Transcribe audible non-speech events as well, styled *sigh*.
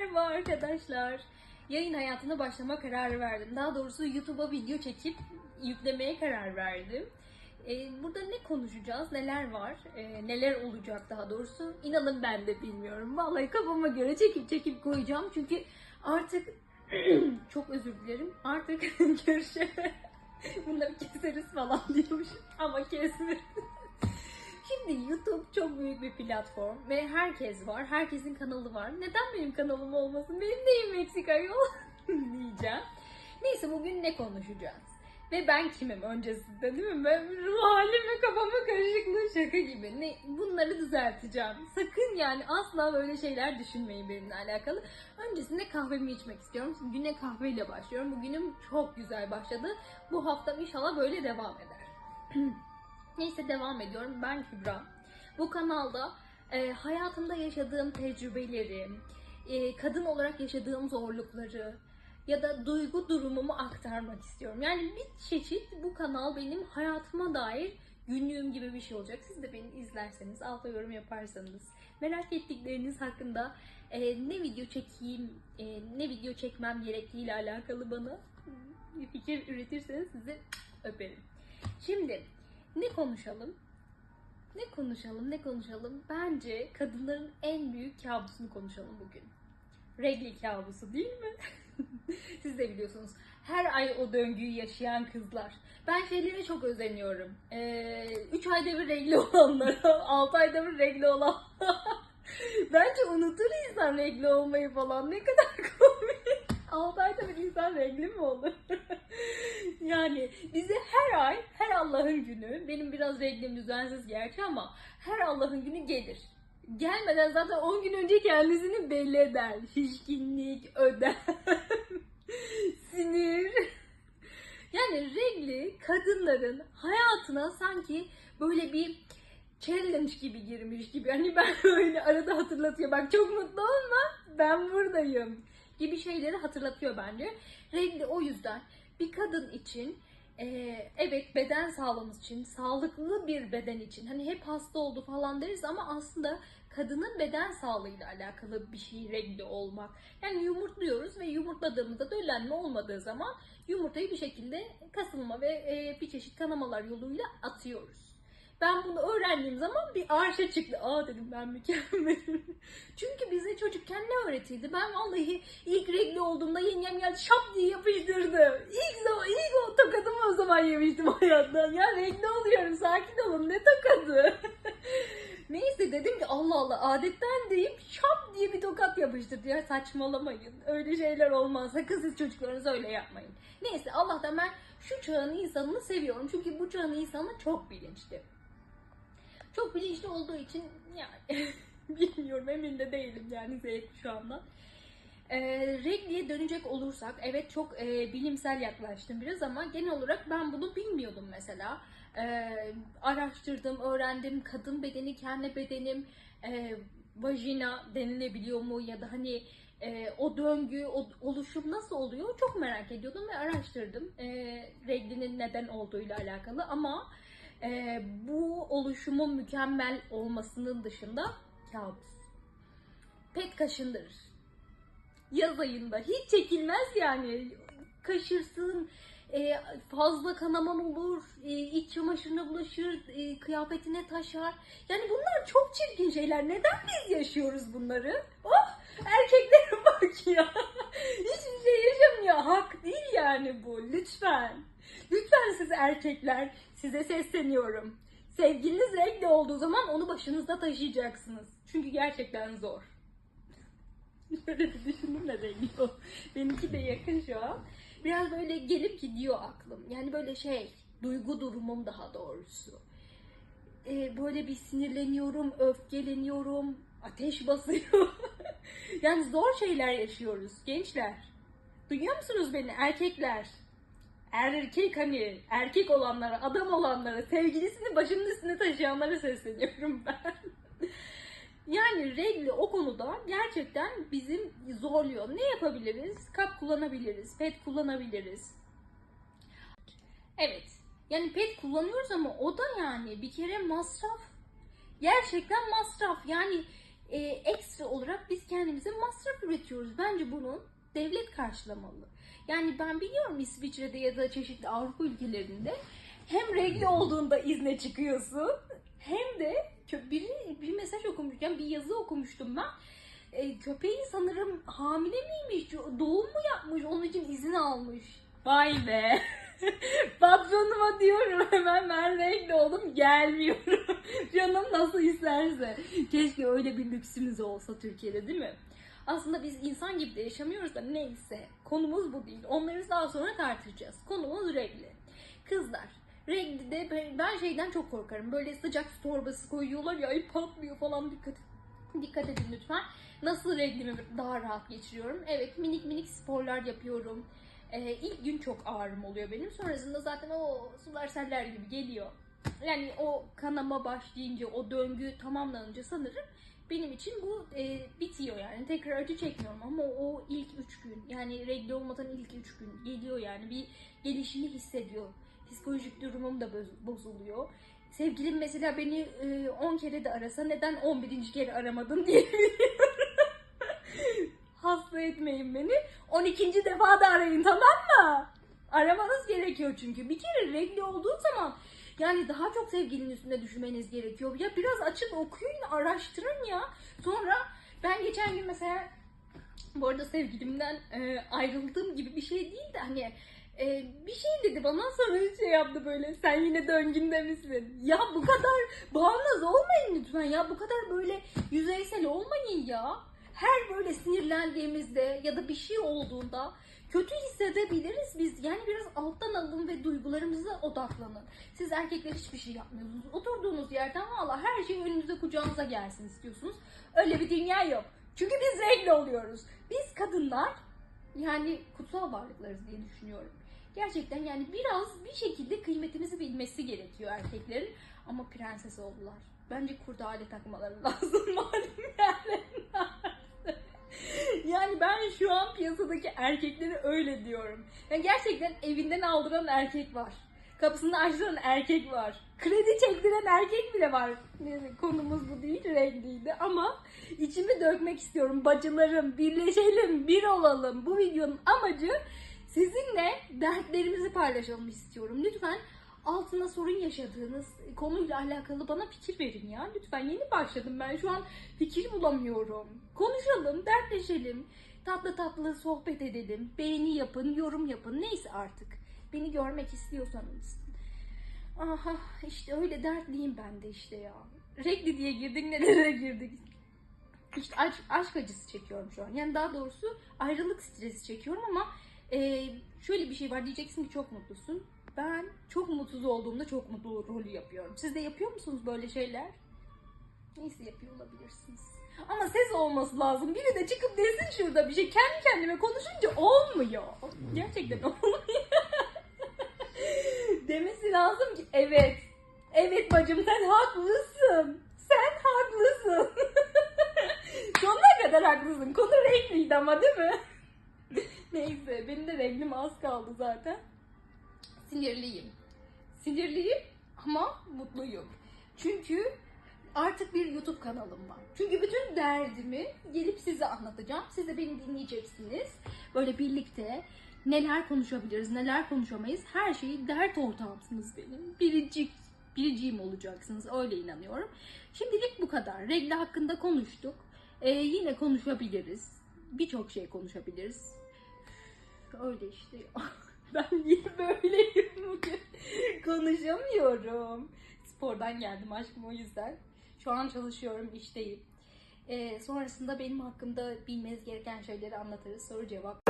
Merhaba arkadaşlar. Yayın hayatına başlama kararı verdim. Daha doğrusu YouTube'a video çekip yüklemeye karar verdim. Ee, burada ne konuşacağız, neler var, ee, neler olacak daha doğrusu inanın ben de bilmiyorum. Vallahi kafama göre çekip çekip koyacağım çünkü artık *clears throat* çok özür dilerim artık *laughs* görüşe *laughs* bunları keseriz falan diyormuş ama kesmeyiz. *laughs* Şimdi YouTube çok büyük bir platform ve herkes var. Herkesin kanalı var. Neden benim kanalım olmasın? Benim neyim Meksika yol *laughs* diyeceğim. Neyse bugün ne konuşacağız? Ve ben kimim öncesinde değil mi? Ben ruh halim ve kafamın karışıklığı şaka gibi. Ne, bunları düzelteceğim. Sakın yani asla böyle şeyler düşünmeyin benimle alakalı. Öncesinde kahvemi içmek istiyorum. Güne kahveyle başlıyorum. Bugünüm çok güzel başladı. Bu haftam inşallah böyle devam eder. *clears throat* Neyse devam ediyorum. Ben Kübra. Bu kanalda e, hayatımda yaşadığım tecrübeleri, e, kadın olarak yaşadığım zorlukları ya da duygu durumumu aktarmak istiyorum. Yani bir çeşit bu kanal benim hayatıma dair günlüğüm gibi bir şey olacak. Siz de beni izlerseniz, alta yorum yaparsanız, merak ettikleriniz hakkında e, ne video çekeyim, e, ne video çekmem gerektiği ile alakalı bana bir fikir üretirseniz sizi öperim. Şimdi ne konuşalım? Ne konuşalım, ne konuşalım? Bence kadınların en büyük kabusunu konuşalım bugün. Regli kabusu değil mi? *laughs* Siz de biliyorsunuz. Her ay o döngüyü yaşayan kızlar. Ben şeylere çok özeniyorum. 3 ayda bir regli *laughs* olanlara, 6 ayda bir regli olan. *laughs* Bence unutur insan regli olmayı falan. Ne kadar komik. 6 ayda bir insan regli mi olur? *laughs* yani bize her ay, her Allah'ın günü, benim biraz reglim düzensiz gerçi ama her Allah'ın günü gelir. Gelmeden zaten 10 gün önce kendisini belli eder. Şişkinlik, ödem, *laughs* sinir. Yani regli kadınların hayatına sanki böyle bir challenge gibi girmiş gibi. Hani ben *laughs* öyle arada hatırlatıyor. Bak çok mutlu olma ben buradayım gibi şeyleri hatırlatıyor bence. Regli o yüzden bir kadın için e, evet beden sağlığımız için, sağlıklı bir beden için hani hep hasta oldu falan deriz ama aslında kadının beden sağlığıyla alakalı bir şey regli olmak. Yani yumurtluyoruz ve yumurtladığımızda döllenme olmadığı zaman yumurtayı bir şekilde kasılma ve e, bir çeşit kanamalar yoluyla atıyoruz. Ben bunu öğrendiğim zaman bir arşa çıktı. Aa dedim ben mükemmelim. *laughs* Çünkü bize çocukken ne öğretildi? Ben vallahi ilk regli olduğumda yengem geldi şap diye yapıştırdı. İlk zaman, ilk o tokadımı o zaman yemiştim *laughs* hayattan. Ya regli oluyorum sakin olun ne tokadı. *laughs* Neyse dedim ki Allah Allah adetten deyip şap diye bir tokat yapıştırdı. Ya saçmalamayın. Öyle şeyler olmaz. Sakın siz çocuklarınıza öyle yapmayın. Neyse Allah'tan ben şu çağın insanını seviyorum. Çünkü bu çağın insanı çok bilinçli. Çok bilinçli olduğu için yani *laughs* bilmiyorum emin de değilim yani Z anda. E, regliye dönecek olursak evet çok e, bilimsel yaklaştım biraz ama genel olarak ben bunu bilmiyordum mesela. E, araştırdım, öğrendim kadın bedeni, kendi bedenim, e, vajina denilebiliyor mu ya da hani e, o döngü, o oluşum nasıl oluyor çok merak ediyordum ve araştırdım e, reglinin neden olduğuyla alakalı ama e, bu oluşumun mükemmel olmasının dışında kabus. Pet kaşındırır. Yaz ayında hiç çekilmez yani. Kaşırsın, e, fazla kanaman olur, e, iç çamaşırına bulaşır, e, kıyafetine taşar. Yani bunlar çok çirkin şeyler. Neden biz yaşıyoruz bunları? Oh, erkeklere *laughs* bak ya. Hiçbir şey yaşamıyor. Hak değil yani bu. Lütfen. Lütfen siz erkekler size sesleniyorum. Sevgiliniz renkli olduğu zaman onu başınızda taşıyacaksınız. Çünkü gerçekten zor. *laughs* Şöyle bir düşündüm de renkli. Benimki de yakın şu an. Biraz böyle gelip gidiyor aklım. Yani böyle şey, duygu durumum daha doğrusu. Ee, böyle bir sinirleniyorum, öfkeleniyorum, ateş basıyor. *laughs* yani zor şeyler yaşıyoruz gençler. Duyuyor musunuz beni erkekler? Erkek hani erkek olanlara, adam olanlara, sevgilisini başının üstüne taşıyanlara sesleniyorum *laughs* ben. yani regli o konuda gerçekten bizim zorluyor. Ne yapabiliriz? Kap kullanabiliriz, pet kullanabiliriz. Evet. Yani pet kullanıyoruz ama o da yani bir kere masraf. Gerçekten masraf. Yani e, ekstra olarak biz kendimize masraf üretiyoruz. Bence bunun devlet karşılamalı. Yani ben biliyorum İsviçre'de ya da çeşitli Avrupa ülkelerinde hem regli olduğunda izne çıkıyorsun hem de biri bir mesaj okumuşken bir yazı okumuştum ben. E, köpeği sanırım hamile miymiş, doğum mu yapmış, onun için izin almış. Vay be. *laughs* Patronuma diyorum hemen ben renkli oldum gelmiyorum. *laughs* Canım nasıl isterse. Keşke öyle bir lüksümüz olsa Türkiye'de değil mi? Aslında biz insan gibi de yaşamıyoruz da neyse. Konumuz bu değil. Onları daha sonra tartışacağız. Konumuz regli. Kızlar. Regli de ben- ben şeyden çok korkarım. Böyle sıcak su torbası koyuyorlar ya ay patlıyor falan dikkat Dikkat edin lütfen. Nasıl reglimi daha rahat geçiriyorum? Evet minik minik sporlar yapıyorum. Ee, ilk gün çok ağrım oluyor benim. Sonrasında zaten o sular seller gibi geliyor. Yani o kanama başlayınca, o döngü tamamlanınca sanırım benim için bu e, bitiyor yani. Tekrar acı çekmiyorum ama o ilk üç gün yani regl olmadan ilk üç gün geliyor yani. Bir gelişimi hissediyor. Psikolojik durumum da boz- bozuluyor. Sevgilim mesela beni 10 kere de arasa neden 11. kere aramadın *laughs* diye *laughs* Hasta etmeyin beni. 12. defa da arayın tamam mı? Aramanız gerekiyor çünkü. Bir kere regli olduğu zaman yani daha çok sevgilinin üstüne düşmeniz gerekiyor. Ya biraz açın okuyun, araştırın ya. Sonra ben geçen gün mesela bu arada sevgilimden e, ayrıldığım gibi bir şey değil de hani e, bir şey dedi bana sonra şey yaptı böyle sen yine döngünde misin? Ya bu kadar bağımsız olmayın lütfen ya bu kadar böyle yüzeysel olmayın ya. Her böyle sinirlendiğimizde ya da bir şey olduğunda kötü hissedebiliriz biz. Yani biraz alttan alın ve duygularımıza odaklanın. Siz erkekler hiçbir şey yapmıyorsunuz. Oturduğunuz yerden valla her şey önünüze kucağınıza gelsin istiyorsunuz. Öyle bir dünya yok. Çünkü biz renkli oluyoruz. Biz kadınlar yani kutsal varlıklarız diye düşünüyorum. Gerçekten yani biraz bir şekilde kıymetimizi bilmesi gerekiyor erkeklerin. Ama prenses oldular. Bence kurdale takmaları *laughs* lazım malum yerlerine. Yani ben şu an piyasadaki erkekleri öyle diyorum. Yani gerçekten evinden aldıran erkek var. Kapısını açtıran erkek var. Kredi çektiren erkek bile var. Neyse, konumuz bu değil, renkliydi ama içimi dökmek istiyorum. Bacılarım, birleşelim, bir olalım. Bu videonun amacı sizinle dertlerimizi paylaşalım istiyorum. Lütfen altına sorun yaşadığınız konuyla alakalı bana fikir verin ya. Lütfen yeni başladım ben şu an fikir bulamıyorum. Konuşalım, dertleşelim. Tatlı tatlı sohbet edelim. Beğeni yapın, yorum yapın. Neyse artık. Beni görmek istiyorsanız. Aha işte öyle dertliyim ben de işte ya. Regli diye girdik nelere girdik. İşte aşk, aşk acısı çekiyorum şu an. Yani daha doğrusu ayrılık stresi çekiyorum ama e, şöyle bir şey var diyeceksin ki çok mutlusun. Ben çok mutsuz olduğumda çok mutlu rolü yapıyorum. Siz de yapıyor musunuz böyle şeyler? Neyse yapıyor olabilirsiniz. Ama ses olması lazım. Biri de çıkıp desin şurada bir şey. Kendi kendime konuşunca olmuyor. Gerçekten olmuyor. *laughs* Demesi lazım ki evet. Evet bacım sen haklısın. Sen haklısın. *laughs* Sonuna kadar haklısın. Konu renkliydi ama değil mi? *laughs* Neyse benim de renglim az kaldı zaten. Sinirliyim. Sinirliyim ama mutluyum. Çünkü artık bir YouTube kanalım var. Çünkü bütün derdimi gelip size anlatacağım. Siz de beni dinleyeceksiniz. Böyle birlikte neler konuşabiliriz, neler konuşamayız. Her şeyi dert ortağımsınız benim. Biricik, biriciğim olacaksınız. Öyle inanıyorum. Şimdilik bu kadar. Regle hakkında konuştuk. Ee, yine konuşabiliriz. Birçok şey konuşabiliriz. Öyle işte. *laughs* Ben niye böyleyim bugün? *laughs* Konuşamıyorum. Spordan geldim aşkım o yüzden. Şu an çalışıyorum, işteyim. Ee, sonrasında benim hakkımda bilmeniz gereken şeyleri anlatırız. Soru cevap.